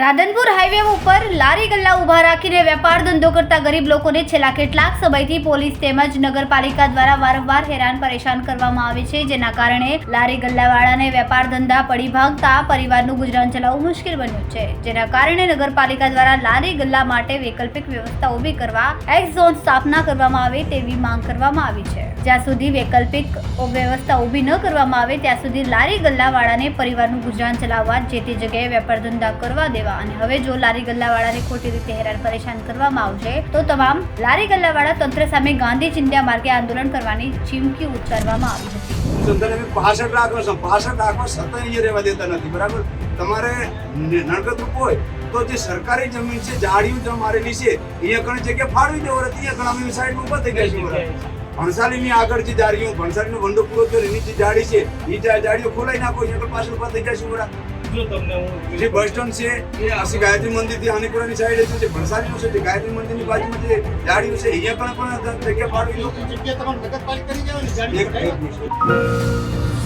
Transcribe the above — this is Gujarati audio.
રાધનપુર હાઈવે ઉપર લારી ગલ્લા ઊભા રાખીને વેપાર ધંધો કરતા ગરીબ લોકોને છેલ્લા કેટલાક સમયથી પોલીસ તેમજ નગરપાલિકા દ્વારા વારંવાર હેરાન પરેશાન કરવામાં આવે છે, જેના કારણે લારી ગલ્લાવાળાને વેપાર ધંધા પડી ભાગતા પરિવારનું ગુજરાન ચલાવવું મુશ્કેલ બન્યું છે. જેના કારણે નગરપાલિકા દ્વારા લારી ગલ્લા માટે વૈકલ્પિક વ્યવસ્થા ઊભી કરવા એક્સ ઝોન સ્થાપના કરવામાં આવે તેવી માંગ કરવામાં આવી છે. જ્યાં સુધી વૈકલ્પિક વ્યવસ્થા ઊભી ન કરવામાં આવે, ત્યાં સુધી લારી ગલ્લાવાળાને પરિવારનું ગુજરાન ચલાવવા, જે તે જગ્યાએ વેપાર ધંધા કરવા દેવા અને હવે જો લારી ગલ્લાવાળાને ખોટી રીતે હેરાન પરેશાન કરવામાં આવશે, તો તમામ લારી ગલ્લાવાળા તંત્ર સામે ગાંધી ચિંધ્યા માર્ગે આંદોલન કરવાની ચીમકી ઉચ્ચારવામાં આવી હતી. સંતાને પાસઠ રાખો પાસઠ રાખવા છતાં અહીંયા રહેવા દેતા નથી. બરાબર? તમારે નણકતરૂપ હોય તો જે સરકારી જમીન છે, જાળીઓ જે મારેલી છે, અહીંયા ઘણી જગ્યાએ ફાળવી દેવો અહીંયા ઘણા અમે સાઈડમાં ઊભા થઈ ગયા છે ભણસાલીની આગળ જે જાળીઓ, ભણસાલીનો વંડો પૂરો થયો એની જે જાળી છે, એ જાળીઓ ખોલાઈ નાખો, અહીંયા પાછળ ઊભા થઈ છે બરાબર જો તમને હું જે બસ સ્ટેન્ડ છે એ આસી ગાયત્રી મંદિરથી હાનીપુરાની સાઈડે છે જે ભણસાલીનું છે તે ગાયત્રી મંદિરની બાજુમાં જે જાળીઓ છે અહીંયા પણ પણ જગ્યા ફાળવી જગ્યા તમારે નગરપાલિકા કરી એક મિનિટ.